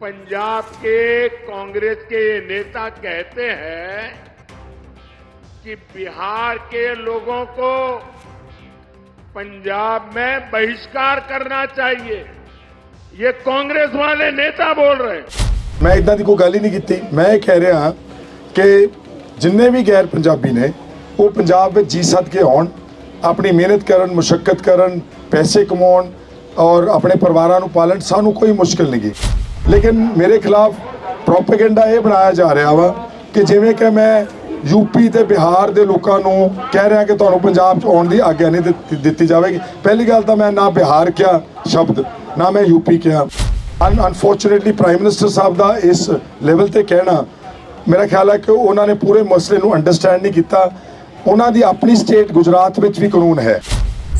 पंजाब के कांग्रेस के ये नेता कहते हैं कि बिहार के लोगों को पंजाब में बहिष्कार करना चाहिए ये कांग्रेस वाले नेता बोल रहे हैं ਮੈਂ ਇਦਾਂ ਦੀ ਕੋਈ ਗੱਲ ਹੀ ਨਹੀਂ ਕੀਤੀ ਮੈਂ ਇਹ ਕਹਿ ਰਿਹਾ ਹਾਂ ਕਿ ਜਿੰਨੇ ਵੀ ਗੈਰ ਪੰਜਾਬੀ ਨੇ ਉਹ ਪੰਜਾਬ ਵਿੱਚ ਜੀ ਸਦ ਕੇ ਆਉਣ ਆਪਣੀ ਮਿਹਨਤ ਕਰਨ ਮੁਸ਼ਕਲ ਕਰਨ ਪੈਸੇ ਕਮਾਉਣ ਔਰ ਆਪਣੇ ਪਰਿਵਾਰਾਂ ਨੂੰ ਪਾਲਣ ਸਾਨੂੰ ਕੋਈ ਮੁਸ਼ਕਲ ਨਹੀਂ ਗੀ ਲੇਕਿਨ ਮੇਰੇ ਖਿਲਾਫ ਪ੍ਰੋਪੇਗੈਂਡਾ ਇਹ ਬਣਾਇਆ ਜਾ ਰਿਹਾ ਵਾ ਕਿ ਜਿਵੇਂ ਕਿ ਮੈਂ ਯੂਪੀ ਤੇ ਬਿਹਾਰ ਦੇ ਲੋਕਾਂ ਨੂੰ ਕਹਿ ਰਿਹਾ ਕਿ ਤੁਹਾਨੂੰ ਪੰਜਾਬ 'ਚ ਆਉਣ ਦੀ ਆਗਿਆ ਨਹੀਂ ਦਿੱਤੀ ਦਿੱਤੀ ਜਾਵੇਗੀ। ਪਹਿਲੀ ਗੱਲ ਤਾਂ ਮੈਂ ਨਾ ਬਿਹਾਰ ਕਿਹਾ ਸ਼ਬਦ, ਨਾ ਮੈਂ ਯੂਪੀ ਕਿਹਾ। ਅਨ ਅਨਫੋਰਚੂਨੇਟਲੀ ਪ੍ਰਾਈਮ ਮਿਨਿਸਟਰ ਸਾਹਿਬ ਦਾ ਇਸ ਲੈਵਲ ਤੇ ਕਹਿਣਾ, ਮੇਰਾ ਖਿਆਲ ਹੈ ਕਿ ਉਹਨਾਂ ਨੇ ਪੂਰੇ ਮਸਲੇ ਨੂੰ ਅੰਡਰਸਟੈਂਡ ਨਹੀਂ ਕੀਤਾ। ਉਹਨਾਂ ਦੀ ਆਪਣੀ ਸਟੇਟ ਗੁਜਰਾਤ ਵਿੱਚ ਵੀ ਕਾਨੂੰਨ ਹੈ।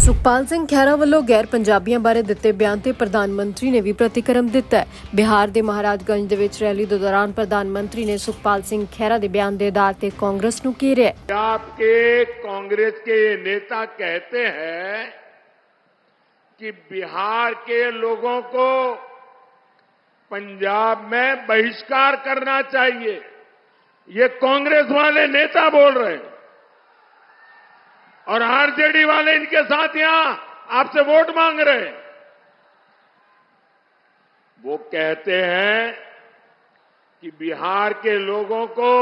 ਸੁਖਪਾਲ ਸਿੰਘ ਖਹਿਰਾ ਵੱਲੋਂ ਗੈਰ ਪੰਜਾਬੀਆਂ ਬਾਰੇ ਦਿੱਤੇ ਬਿਆਨ ਤੇ ਪ੍ਰਧਾਨ ਮੰਤਰੀ ਨੇ ਵੀ ਪ੍ਰਤੀਕਰਮ ਦਿੱਤਾ ਹੈ ਬਿਹਾਰ ਦੇ ਮਹਾਰਾਜਗੰਜ ਦੇ ਵਿੱਚ ਰੈਲੀ ਦੇ ਦੌਰਾਨ ਪ੍ਰਧਾਨ ਮੰਤਰੀ ਨੇ ਸੁਖਪਾਲ ਸਿੰਘ ਖਹਿਰਾ ਦੇ ਬਿਆਨ ਦੇ ਆਧਾਰ ਤੇ ਕਾਂਗਰਸ ਨੂੰ ਘੇਰਿਆ ਹੈ। पंजाब के कांग्रेस के ये नेता कहते हैं कि बिहार के लोगों को पंजाब में बहिष्कार करना चाहिए ये कांग्रेस वाले नेता बोल रहे हैं और आरजेडी वाले इनके साथ यहाँ आपसे वोट मांग रहे हैं। वो कहते हैं कि बिहार के लोगों को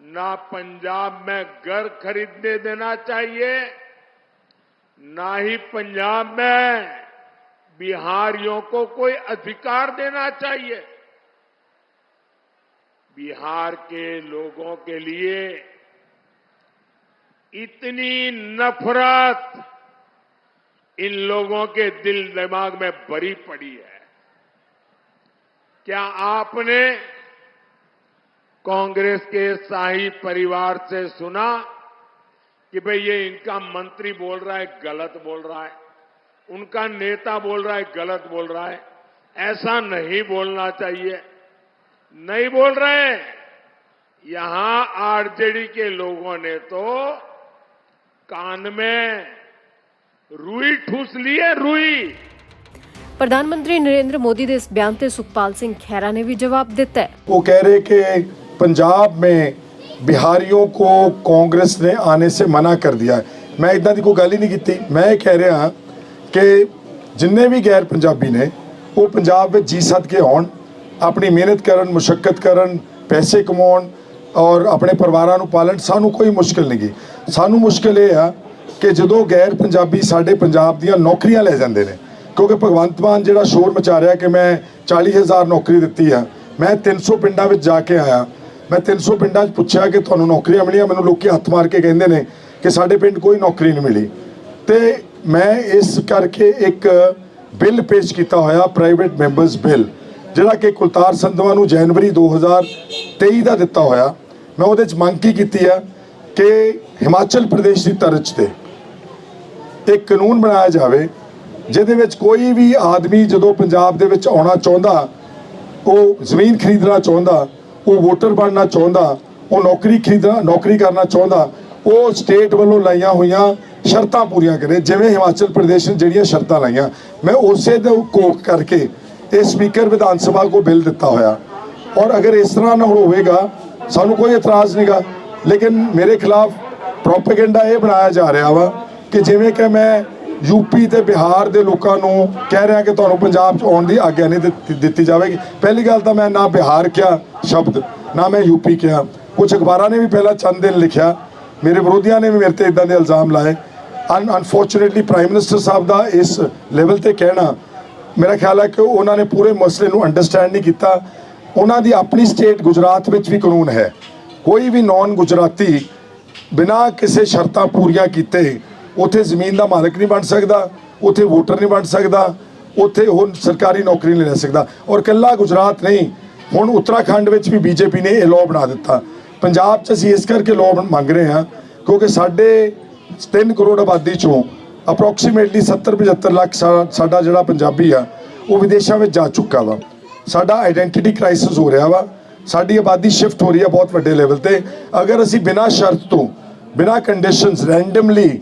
ना पंजाब में घर खरीदने देना चाहिए, ना ही पंजाब में बिहारियों को कोई अधिकार देना चाहिए। बिहार के लोगों के लिए इतनी नफरत इन लोगों के दिल दिमाग में भरी पड़ी है। क्या आपने कांग्रेस के शाही परिवार से सुना कि भाई ये इनका मंत्री बोल रहा है, गलत बोल रहा है? उनका नेता बोल रहा है, गलत बोल रहा है? ऐसा नहीं बोलना चाहिए। नहीं बोल रहे। यहाँ आरजेडी के लोगों ने तो कान में रुई ठूस ली है रुई ਪ੍ਰਧਾਨ ਮੰਤਰੀ ਨਰਿੰਦਰ ਮੋਦੀ ਦੇ ਇਸ ਬਿਆਨ ਤੇ ਸੁਖਪਾਲ ਸਿੰਘ ਖਹਿਰਾ ਨੇ ਵੀ ਜਵਾਬ ਦਿੱਤਾ ਹੈ वो कह रहे कि पंजाब में बिहारियों को कांग्रेस ने आने से मना कर दिया है मैं इदां ਦੀ ਕੋਈ ਗੱਲ ਹੀ ਨਹੀਂ ਕੀਤੀ ਮੈਂ ਇਹ ਕਹਿ ਰਿਹਾ ਹਾਂ ਕਿ ਜਿੰਨੇ ਵੀ ਗੈਰ ਪੰਜਾਬੀ ਨੇ ਉਹ ਪੰਜਾਬ ਵਿੱਚ ਜੀ ਸਦ ਕੇ ਆਉਣ ਆਪਣੀ ਮਿਹਨਤ ਕਰਨ ਮੁਸ਼ਕਲ ਕਰਨ ਪੈਸੇ ਕਮਾਉਣ ਔਰ ਆਪਣੇ ਪਰਿਵਾਰਾਂ ਨੂੰ ਪਾਲਣ, ਸਾਨੂੰ ਕੋਈ ਮੁਸ਼ਕਲ ਨਹੀਂ ਗਈ ਸਾਨੂੰ ਮੁਸ਼ਕਲ ਇਹ ਆ ਕਿ ਜਦੋਂ ਗੈਰ ਪੰਜਾਬੀ ਸਾਡੇ ਪੰਜਾਬ ਦੀਆਂ ਨੌਕਰੀਆਂ ਲੈ ਜਾਂਦੇ ਨੇ, ਕਿਉਂਕਿ ਭਗਵੰਤ ਮਾਨ ਜਿਹੜਾ ਸ਼ੋਰ ਮਚਾ ਰਿਹਾ ਕਿ ਮੈਂ 40000 ਨੌਕਰੀ ਦਿੱਤੀ ਆ, ਮੈਂ 300 ਪਿੰਡਾਂ ਵਿੱਚ ਜਾ ਕੇ ਆਇਆ, ਮੈਂ 300 ਪਿੰਡਾਂ 'ਚ ਪੁੱਛਿਆ ਕਿ ਤੁਹਾਨੂੰ ਨੌਕਰੀਆਂ ਮਿਲੀਆਂ, ਮੈਨੂੰ ਲੋਕੀ ਹੱਥ ਮਾਰ ਕੇ ਕਹਿੰਦੇ ਨੇ ਕਿ ਸਾਡੇ ਪਿੰਡ ਕੋਈ ਨੌਕਰੀ ਨਹੀਂ ਮਿਲੀ। ਤੇ ਮੈਂ ਇਸ ਕਰਕੇ ਇੱਕ ਬਿੱਲ ਪੇਸ਼ ਕੀਤਾ ਹੋਇਆ ਪ੍ਰਾਈਵੇਟ ਮੈਂਬਰਸ ਬਿੱਲ। ਜਿਹੜਾ ਕਿ ਕੁਲਤਾਰ ਸੰਧਵਾ ਨੂੰ ਜਨਵਰੀ 2023 ਦਾ ਦਿੱਤਾ ਹੋਇਆ, ਮੈਂ ਉਹਦੇ 'ਚ ਮੰਗ ਕੀ ਕੀਤੀ ਆ ਕਿ ਹਿਮਾਚਲ ਪ੍ਰਦੇਸ਼ ਦੀ ਤਰਜ਼ ਤੇ ਇੱਕ ਕਾਨੂੰਨ ਬਣਾਇਆ ਜਾਵੇ, ਜਿਹਦੇ ਵਿੱਚ ਕੋਈ ਵੀ ਆਦਮੀ ਜਦੋਂ ਪੰਜਾਬ ਦੇ ਵਿੱਚ ਆਉਣਾ ਚਾਹੁੰਦਾ, ਉਹ ਜ਼ਮੀਨ ਖਰੀਦਣਾ ਚਾਹੁੰਦਾ, ਉਹ ਵੋਟਰ ਬਣਨਾ ਚਾਹੁੰਦਾ, ਉਹ ਨੌਕਰੀ ਖਰੀਦਣਾ, ਨੌਕਰੀ ਕਰਨਾ ਚਾਹੁੰਦਾ, ਉਹ ਸਟੇਟ ਵੱਲੋਂ ਲਾਈਆਂ ਹੋਈਆਂ ਸ਼ਰਤਾਂ ਪੂਰੀਆਂ ਕਰੇ, ਜਿਵੇਂ ਹਿਮਾਚਲ ਪ੍ਰਦੇਸ਼ ਨੇ ਜਿਹੜੀਆਂ ਸ਼ਰਤਾਂ ਲਾਈਆਂ। ਮੈਂ ਉਸੇ ਦੇ ਕੋਕ ਕਰਕੇ ਇਹ ਸਪੀਕਰ ਵਿਧਾਨ ਸਭਾ ਕੋ ਬਿੱਲ ਦਿੱਤਾ ਹੋਇਆ। ਔਰ ਅਗਰ ਇਸ ਤਰ੍ਹਾਂ ਨਾ ਹੋਵੇਗਾ, ਸਾਨੂੰ ਕੋਈ ਇਤਰਾਜ਼ ਨਹੀਂਗਾ ਲੇਕਿਨ ਮੇਰੇ ਖਿਲਾਫ ਪ੍ਰੋਪੇਗੈਂਡਾ ਇਹ ਬਣਾਇਆ ਜਾ ਰਿਹਾ ਵਾ ਕਿ ਜਿਵੇਂ ਕਿ ਮੈਂ ਯੂਪੀ ਤੇ ਬਿਹਾਰ ਦੇ ਲੋਕਾਂ ਨੂੰ ਕਹਿ ਰਿਹਾ ਕਿ ਤੁਹਾਨੂੰ ਪੰਜਾਬ 'ਚ ਆਉਣ ਦੀ ਆਗਿਆ ਨਹੀਂ ਦਿੱਤੀ ਦਿੱਤੀ ਜਾਵੇਗੀ। ਪਹਿਲੀ ਗੱਲ ਤਾਂ ਮੈਂ ਨਾ ਬਿਹਾਰ ਕਿਹਾ ਸ਼ਬਦ, ਨਾ ਮੈਂ ਯੂਪੀ ਕਿਹਾ। ਕੁਝ ਅਖਬਾਰਾਂ ਨੇ ਵੀ ਪਹਿਲਾਂ ਚੰਦ ਦਿਨ ਲਿਖਿਆ। ਮੇਰੇ ਵਿਰੋਧੀਆਂ ਨੇ ਵੀ ਮੇਰੇ ਤੇ ਇਦਾਂ ਦੇ ਇਲਜ਼ਾਮ ਲਾਏ। ਅਨ, ਅਨਫੋਰਚੂਨੇਟਲੀ ਪ੍ਰਾਈਮ ਮਿਨਿਸਟਰ ਸਾਹਿਬ ਦਾ ਇਸ ਲੈਵਲ ਤੇ ਕਹਿਣਾ ਮੇਰਾ ਖਿਆਲ ਹੈ ਕਿ ਉਹਨਾਂ ਨੇ ਪੂਰੇ ਮਸਲੇ ਨੂੰ ਅੰਡਰਸਟੈਂਡ ਨਹੀਂ ਕੀਤਾ। ਉਹਨਾਂ ਦੀ ਆਪਣੀ ਸਟੇਟ ਗੁਜਰਾਤ ਵਿੱਚ ਵੀ ਕਾਨੂੰਨ ਹੈ। ਕੋਈ ਵੀ ਨਾਨ ਗੁਜਰਾਤੀ ਬਿਨਾਂ ਕਿਸੇ ਸ਼ਰਤਾਂ ਪੂਰੀਆਂ ਕੀਤੇ, ਉੱਥੇ ਜ਼ਮੀਨ ਦਾ ਮਾਲਕ ਨਹੀਂ ਬਣ ਸਕਦਾ, ਉੱਥੇ ਵੋਟਰ ਨਹੀਂ ਬਣ ਸਕਦਾ, ਉੱਥੇ ਉਹ ਸਰਕਾਰੀ ਨੌਕਰੀ ਨਹੀਂ ਲੈ ਸਕਦਾ। ਔਰ ਕੱਲਾ ਗੁਜਰਾਤ ਨਹੀਂ, ਹੁਣ ਉੱਤਰਾਖੰਡ ਵਿੱਚ ਵੀ ਬੀਜੇਪੀ ਨੇ ਇਹ ਲਾਅ ਬਣਾ ਦਿੱਤਾ। ਪੰਜਾਬ 'ਚ ਅਸੀਂ ਇਸ ਕਰਕੇ ਲਾਅ ਮੰਗ ਰਹੇ ਹਾਂ, ਕਿਉਂਕਿ ਸਾਡੇ 3 ਕਰੋੜ ਆਬਾਦੀ ਚੋਂ ਅਪਰੋਕਸੀਮੇਟਲੀ 70 75 ਲੱਖ ਸਾ- ਸਾਡਾ ਜਿਹੜਾ ਪੰਜਾਬੀ ਆ, ਉਹ ਵਿਦੇਸ਼ਾਂ ਵਿੱਚ ਜਾ ਚੁੱਕਾ ਵਾ। ਸਾਡਾ ਆਇਡੈਂਟੀਟੀ ਕ੍ਰਾਈਸਿਸ ਹੋ ਰਿਹਾ ਵਾ। ਸਾਡੀ ਆਬਾਦੀ ਸ਼ਿਫਟ ਹੋ ਰਹੀ ਆ ਬਹੁਤ ਵੱਡੇ ਲੈਵਲ ਤੇ। ਅਗਰ ਅਸੀਂ ਬਿਨਾਂ ਸ਼ਰਤ ਤੋਂ, ਬਿਨਾਂ ਕੰਡੀਸ਼ਨਸ ਰੈਂਡਮਲੀ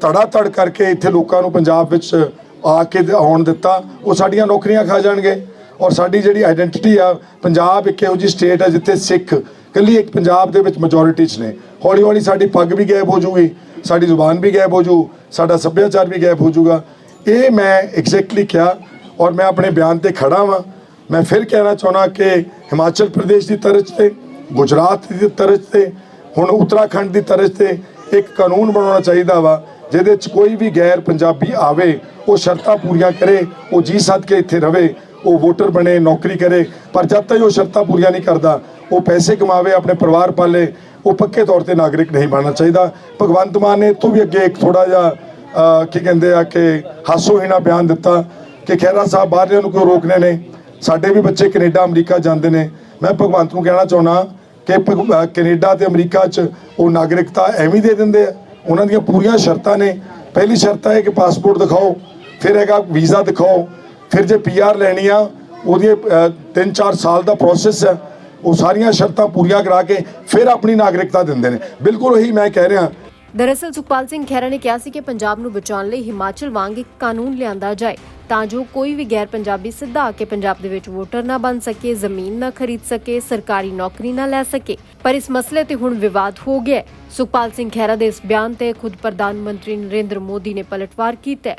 ਧੜਾ ਧੜ ਕਰਕੇ ਇੱਥੇ ਲੋਕਾਂ ਨੂੰ ਪੰਜਾਬ ਵਿੱਚ ਆ ਕੇ ਆਉਣ ਦਿੱਤਾ, ਉਹ ਸਾਡੀਆਂ ਨੌਕਰੀਆਂ ਖਾ ਜਾਣਗੇ। ਔਰ ਸਾਡੀ ਜਿਹੜੀ ਆਇਡੈਂਟੀਟੀ ਆ, ਪੰਜਾਬ ਇੱਕ ਇਹੋ ਜਿਹੀ ਸਟੇਟ ਆ ਜਿੱਥੇ ਸਿੱਖ ਕੱਲੀ ਇੱਕ ਪੰਜਾਬ ਦੇ ਵਿੱਚ ਮੈਜੋਰਿਟੀ 'ਚ ਨੇ। ਹੌਲੀ ਹੌਲੀ ਸਾਡੀ ਪੱਗ ਵੀ ਗਾਇਬ ਹੋ ਜੂਗੀ ਸਾਡੀ ਜ਼ੁਬਾਨ ਵੀ ਗਾਇਬ ਹੋ ਜੂ, ਸਾਡਾ ਸੱਭਿਆਚਾਰ ਵੀ ਗਾਇਬ ਹੋ ਜੂਗਾ। ਇਹ ਮੈਂ ਐਗਜ਼ੈਕਟਲੀ ਕਿਹਾ ਔਰ ਮੈਂ ਆਪਣੇ ਬਿਆਨ ਤੇ ਖੜਾ ਵਾਂ। ਮੈਂ ਫਿਰ ਕਹਿਣਾ ਚਾਹੁੰਦਾ ਕਿ ਹਿਮਾਚਲ ਪ੍ਰਦੇਸ਼ ਦੀ ਤਰਜ਼ ਤੇ, ਗੁਜਰਾਤ ਦੀ ਤਰਜ਼ ਤੇ, ਹੁਣ ਉੱਤਰਾਖੰਡ ਦੀ ਤਰਜ਼ ਤੇ ਇੱਕ ਕਾਨੂੰਨ ਬਣਾਉਣਾ ਚਾਹੀਦਾ ਵਾ, ਜਿਹਦੇ 'ਚ ਕੋਈ ਵੀ ਗੈਰ ਪੰਜਾਬੀ ਆਵੇ, ਉਹ ਸ਼ਰਤਾਂ ਪੂਰੀਆਂ ਕਰੇ, ਉਹ ਜੀ ਸੱਦ ਕੇ ਇੱਥੇ ਰਵੇ। ਉਹ ਵੋਟਰ ਬਣੇ, ਨੌਕਰੀ ਕਰੇ, ਪਰ ਜਦ ਤੱਕ ਉਹ ਸ਼ਰਤਾਂ ਪੂਰੀਆਂ ਨਹੀਂ ਕਰਦਾ, ਉਹ ਪੈਸੇ ਕਮਾਵੇ, ਆਪਣੇ ਪਰਿਵਾਰ ਪਾਲੇ, ਉਹ ਪੱਕੇ ਤੌਰ ਤੇ ਨਾਗਰਿਕ ਨਹੀਂ ਬਣਨਾ ਚਾਹੀਦਾ। ਭਗਵੰਤ ਮਾਨ ਨੇ ਇਹ ਤੋਂ ਵੀ ਅੱਗੇ ਇੱਕ ਥੋੜਾ ਜਿਹਾ ਕੀ ਕਹਿੰਦੇ ਆ ਕਿ ਹਾਸੋਹੀਣਾ ਬਿਆਨ ਦਿੱਤਾ ਕਿ ਖਹਿਰਾ ਸਾਹਿਬ ਬਾਹਰਲਿਆਂ ਨੂੰ ਕਿਉਂ ਰੋਕਨੇ ਨੇ? ਸਾਡੇ ਵੀ ਬੱਚੇ ਕੈਨੇਡਾ, ਅਮਰੀਕਾ ਜਾਂਦੇ ਨੇ। ਮੈਂ ਭਗਵੰਤ ਨੂੰ ਕਹਿਣਾ ਚਾਹੁੰਦਾ ਕਿ ਭਗ- ਕੈਨੇਡਾ ਤੇ ਅਮਰੀਕਾ 'ਚ ਉਹ ਨਾਗਰਿਕਤਾ ਐਵੇਂ ਦੇ ਦਿੰਦੇ ਆ। ਉਹਨਾਂ ਦੀਆਂ ਪੂਰੀਆਂ ਸ਼ਰਤਾਂ ਨੇ। ਪਹਿਲੀ ਸ਼ਰਤ ਹੈ ਕਿ ਪਾਸਪੋਰਟ ਦਿਖਾਓ, ਫਿਰ ਹੈਗਾ ਵੀਜ਼ਾ ਦਿਖਾਓ। ਫਿਰ ਜੇ ਪੀਆਰ ਲੈਣੀ ਆ, ਉਹਦੀ 3-4 ਸਾਲ ਦਾ ਪ੍ਰੋਸੈਸ ਹੈ ਉਹ ਸਾਰੀਆਂ ਸ਼ਰਤਾਂ ਪੂਰੀਆਂ ਕਰਾ ਕੇ ਫਿਰ ਆਪਣੀ ਨਾਗਰਿਕਤਾ ਦਿੰਦੇ ਨੇ। ਬਿਲਕੁਲ ਉਹੀ ਮੈਂ ਕਹਿ ਰਿਹਾ। ਦਰਅਸਲ ਸੁਖਪਾਲ ਸਿੰਘ ਖਹਿਰਾ ਨੇ ਕਿਹਾ ਸੀ ਕਿ ਪੰਜਾਬ ਨੂੰ ਬਚਾਉਣ ਲਈ ਹਿਮਾਚਲ ਵਾਂਗ ਇੱਕ ਕਾਨੂੰਨ ਲਿਆਂਦਾ ਜਾਏ, ਤਾਂ ਜੋ ਕੋਈ ਵੀ ਗੈਰ ਪੰਜਾਬੀ ਸਿੱਧਾ ਆ ਕੇ ਪੰਜਾਬ ਦੇ ਵਿੱਚ ਵੋਟਰ ਨਾ ਬਣ ਸਕੇ, ਜ਼ਮੀਨ ਨਾ ਖਰੀਦ ਸਕੇ, ਸਰਕਾਰੀ ਨੌਕਰੀ ਨਾ ਲੈ ਸਕੇ। ਪਰ ਇਸ ਮਸਲੇ ਤੇ ਹੁਣ ਵਿਵਾਦ ਹੋ ਗਿਆ ਸੁਖਪਾਲ ਸਿੰਘ ਖਹਿਰਾ ਦੇ ਇਸ ਬਿਆਨ ਤੇ ਖੁਦ ਪ੍ਰਧਾਨ ਮੰਤਰੀ ਨਰਿੰਦਰ ਮੋਦੀ ਨੇ ਪਲਟਵਾਰ ਕੀਤਾ